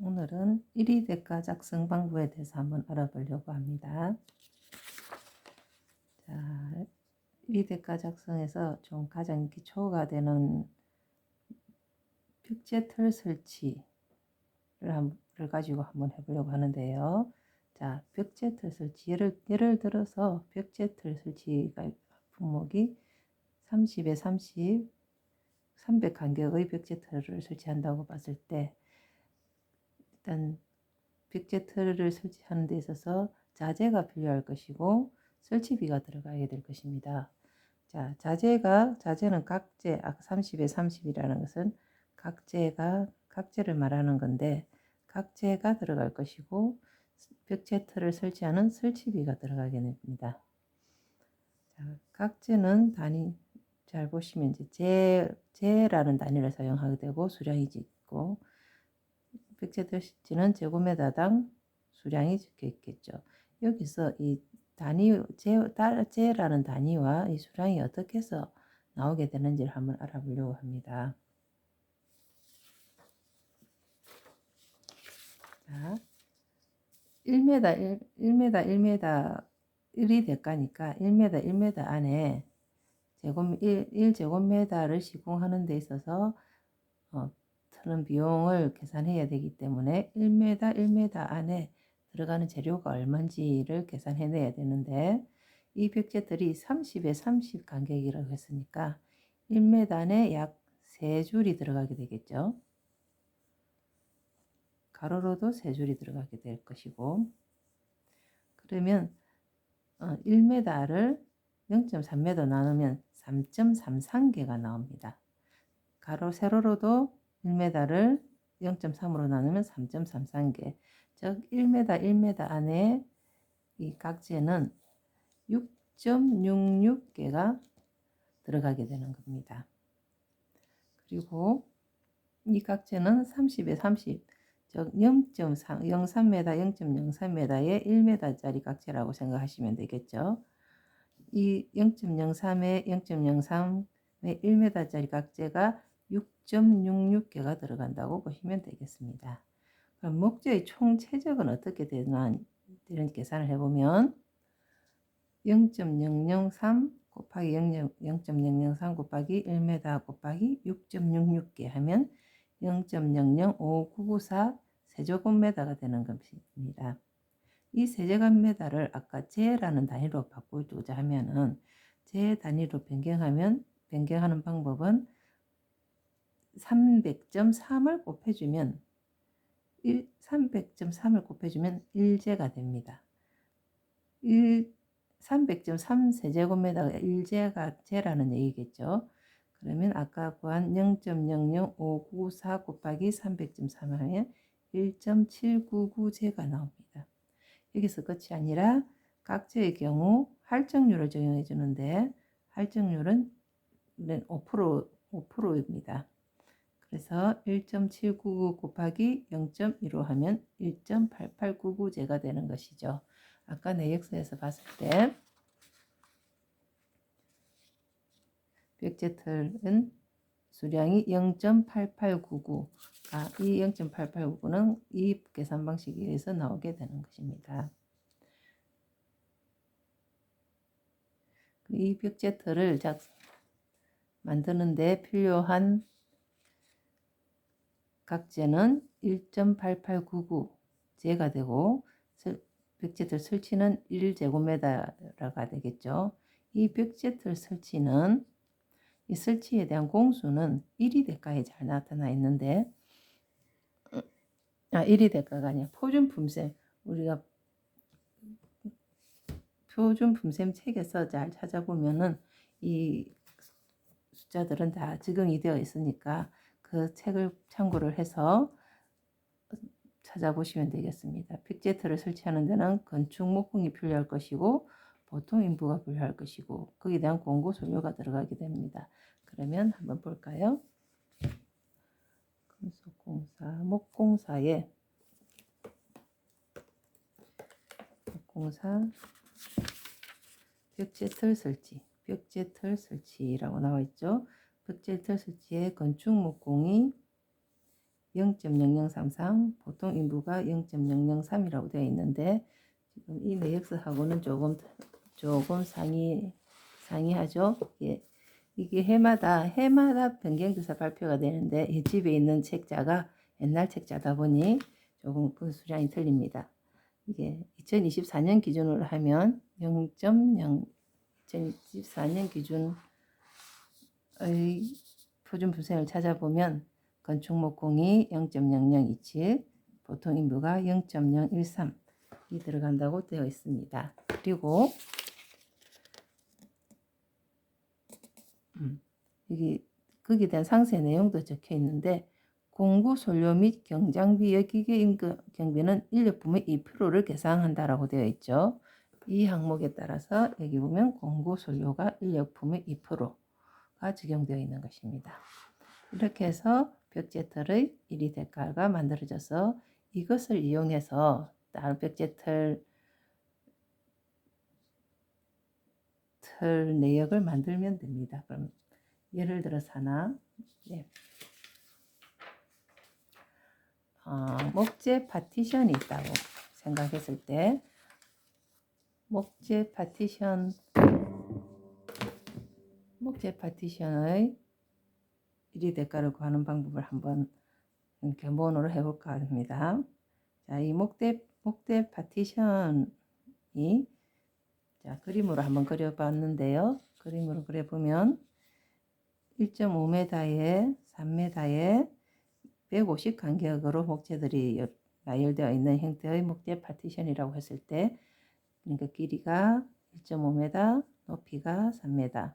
오늘은 1위 대가 작성 방법에 대해서 한번 알아보려고 합니다. 자, 1위 대가 작성에서 좀 가장 기초가 되는 벽제 틀 설치를 한, 를 가지고 한번 해보려고 하는데요. 자, 벽제 틀 설치. 예를, 예를 들어서 벽제 틀 설치가 품목이 30에 30, 300 간격의 벽제 틀을 설치한다고 봤을 때 일단 틀을 설치하는 데 있어서 자재가 필요할 것이고 설치비가 들어가야 될 것입니다. 자, 자재가 자재는 각재 아까 30에 30이라는 것은 각재가 각재를 말하는 건데 각재가 들어갈 것이고 벽제 틀을 설치하는 설치비가 들어가게 됩니다. 자, 각재는 단위 잘 보시면 이제 제, 제라는 단위를 사용하게 되고 수량이 있고 백제도시지는 제곱미터당 수량이 적혀 있겠죠. 여기서 이 단위 제, 제라는 단위와 이 수량이 어떻게 해서 나오게 되는지를 한번 알아보려고 합니다. 자, 1m, 1, m 1m 1이 대가니까 1m, 1m 안에 제곱 1, 1제곱미터를 시공하는 데 있어서 어, 드는 비용을 계산해야 되기 때문에 1m, 1m 안에 들어가는 재료가 얼마인지를 계산해내야 되는데 이 벽제들이 30에 30 간격이라고 했으니까 1m 안에 약 3줄이 들어가게 되겠죠. 가로로도 3줄이 들어가게 될 것이고 그러면 1m를 어, 0.3m 나누면 3.33개가 나옵니다. 가로 세로로도 1m를 0.3으로 나누면 3.33개. 즉 1m 1m 안에 이 각재는 6.66개가 들어가게 되는 겁니다. 그리고 이 각재는 30에 30, 즉 0.03m, 0.03m의 1m짜리 각재라고 생각하시면 되겠죠. 이 0.03에 0.03의 1m짜리 각재가 6.66개가 들어간다고 보시면 되겠습니다. 그럼 목재의 총 최적은 어떻게 되나 이런 계산을 해보면 0.003 곱하기 0.003 곱하기 1m 곱하기 6.66개 하면 0.005994 세제곱미터가 되는 것입니다. 이 세제곱미터를 아까 제라는 단위로 바꾸고자 하면은 제 단위로 변경하면 변경하는 방법은 300.3을 곱해주면 300.3을 곱해주면 1제가 됩니다. 300.3 세제곱미터가 1제가 제라는 얘기겠죠. 그러면 아까 구한 0.00594 곱하기 300.3 하면 1.799제가 나옵니다. 여기서 끝이 아니라 각제의 경우 할증률을 적용해 주는데 할증률은 5% 5%입니다. 그래서 1.799 곱하기 0.15 하면 1.8899제가 되는 것이죠. 아까 내역서에서 봤을 때 벽제틀은 수량이 0.8899. 아, 이 0.8899는 이 계산 방식에 의해서 나오게 되는 것입니다. 이 벽제틀을 만드는데 필요한 각재는 1.8899제가 되고 벽제틀 설치는 1제곱미터가 되겠죠. 이 벽제틀 설치는 이 설치에 대한 공수는 1위 대가에 잘 나타나 있는데 아 1위 대가가 아니라 표준 품셈 우리가 표준 품셈 책에서 잘 찾아보면은 이 숫자들은 다 적용이 되어 있으니까 그 책을 참고를 해서 찾아보시면 되겠습니다. 픽제트를 설치하는 데는 건축 목공이 필요할 것이고 보통 인부가 필요할 것이고 거기에 대한 공고 소료가 들어가게 됩니다. 그러면 한번 볼까요? 금속공사, 목공사에 목공사 벽제틀 설치, 벽제틀 설치라고 나와 있죠. 벽제틀 설치에 건축 목공이 0.0033 보통 인부가 0.003이라고 되어 있는데 지금 이 내역서하고는 조금 조금 상이 상이하죠. 예. 이게 해마다 해마다 변경돼서 발표가 되는데 이 집에 있는 책자가 옛날 책자다 보니 조금 그 수량이 틀립니다. 이게 2024년 기준으로 하면 0.0 2024년 기준의 표준 분생을 찾아보면 건축목공이 0.0027, 보통 인부가 0.013이 들어간다고 되어 있습니다. 그리고 음, 여기 거기에 대한 상세 내용도 적혀 있는데 공구 소료 및 경장비 여기계 임금 경비는 인력품의 2%를 계상한다라고 되어 있죠. 이 항목에 따라서 여기 보면 공구 소료가 인력품의 2% 가 적용되어 있는 것입니다. 이렇게 해서 벽제털의 1위 대가가 만들어져서 이것을 이용해서 다른 벽제털 털 내역을 만들면 됩니다. 그럼 예를 들어서 하나 네. 어, 목재 파티션이 있다고 생각했을 때 목재 파티션 목재 파티션의 1위 대가를 구하는 방법을 한번 모노로 해볼까 합니다. 자, 이 목대 목대 파티션이 자, 그림으로 한번 그려봤는데요. 그림으로 그려보면 1.5m에 3m에 150 간격으로 목재들이 나열되어 있는 형태의 목재 파티션이라고 했을 때 그러니까 길이가 1.5m, 높이가 3m,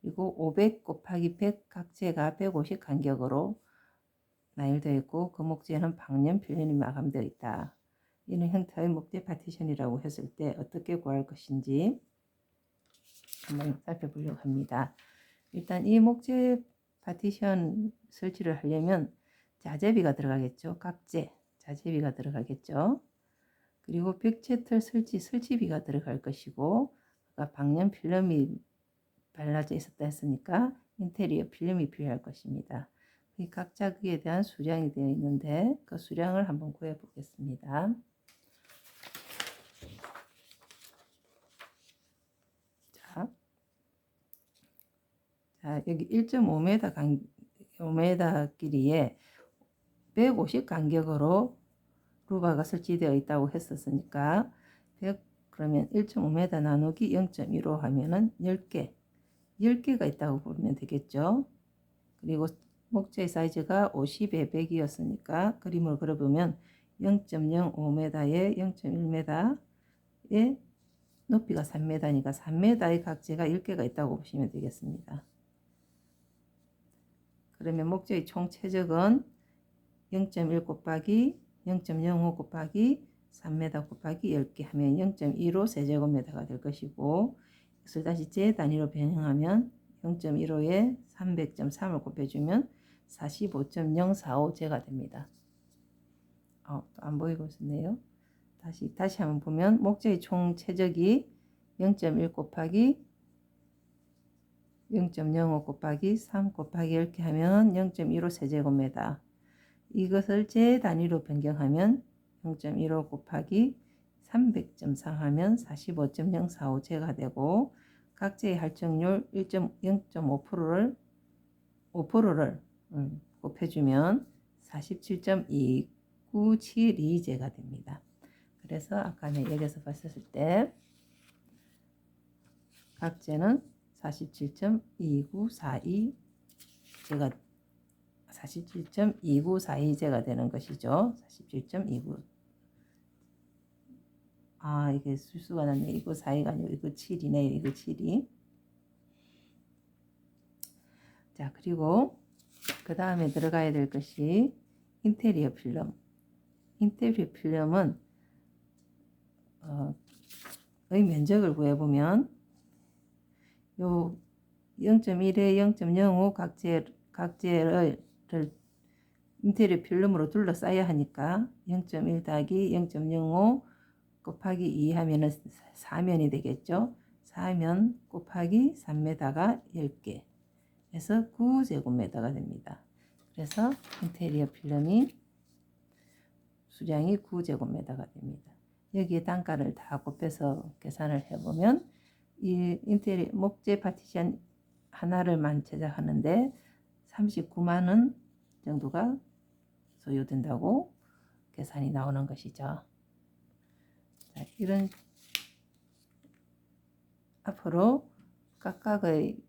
그리고 500 곱하기 100 각재가 150 간격으로 나열되어 있고 그 목재는 방염 필름이 마감되어 있다. 이는 형태의 목재 파티션이라고 했을 때 어떻게 구할 것인지 한번 살펴보려고 합니다. 일단 이 목재 파티션 설치를 하려면 자재비가 들어가겠죠. 각재, 자재비가 들어가겠죠. 그리고 벽체틀 설치, 설치비가 들어갈 것이고 방염 필름이 발라져 있었다 했으니까 인테리어 필름이 필요할 것입니다. 이 각자 그에 대한 수량이 되어 있는데 그 수량을 한번 구해 보겠습니다. 자, 자 여기 1.5m 간 5m 길이에 150 간격으로 루바가 설치되어 있다고 했었으니까 100 그러면 1.5m 나누기 0.15 하면은 10개 10개가 있다고 보면 되겠죠. 그리고 목재 사이즈가 50에 100이었으니까 그림을 그려보면 0.05m에 0.1m에 높이가 3m니까 3m의 각재가 10개가 있다고 보시면 되겠습니다. 그러면 목재의 총 최적은 0.1 곱하기 0.05 곱하기 3m 곱하기 10개 하면 0.15 세제곱미터가 될 것이고 이것을 다시 제 단위로 변형하면 0.15에 300.3을 곱해주면 45.045제가 됩니다. 어, 안 보이고 있네요. 다시 다시 한번 보면 목재의 총 최적이 0.1 곱하기 0.05 곱하기 3 곱하기 10개 하면 0.15 세제곱미터 이것을 제 단위로 변경하면 0.15 곱하기 300.4 하면 45.045 제가 되고 각재의 할증률 1.0.5%를 5%를 음, 곱해주면 47.2972 제가 됩니다. 그래서 아까 여기서 봤을 때 각재는 47.2942 제가 47.2942제가 되는 것이죠. 47.29 아, 이게 수수가 났네. 이거 4이가 아니고 이거 7이네. 이거 7이. 자, 그리고 그 다음에 들어가야 될 것이 인테리어 필름. 인테리어 필름은 어, 의 면적을 구해보면 요 0.1에 0.05 각재, 각재를 인테리어 필름으로 둘러싸야 하니까 0.1 더하기 0.05 곱하기 2 하면은 4면이 되겠죠. 4면 곱하기 3m가 10개 해서 9제곱미터가 됩니다. 그래서 인테리어 필름이 수량이 9제곱미터가 됩니다. 여기에 단가를 다 곱해서 계산을 해보면 이 인테리어 목재 파티션 하나를만 제작하는데 39만 원 정도가 소요된다고 계산이 나오는 것이죠. 자, 이런 앞으로 각각의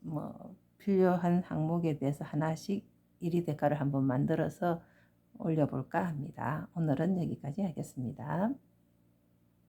뭐 필요한 항목에 대해서 하나씩 1위 대가를 한번 만들어서 올려볼까 합니다. 오늘은 여기까지 하겠습니다.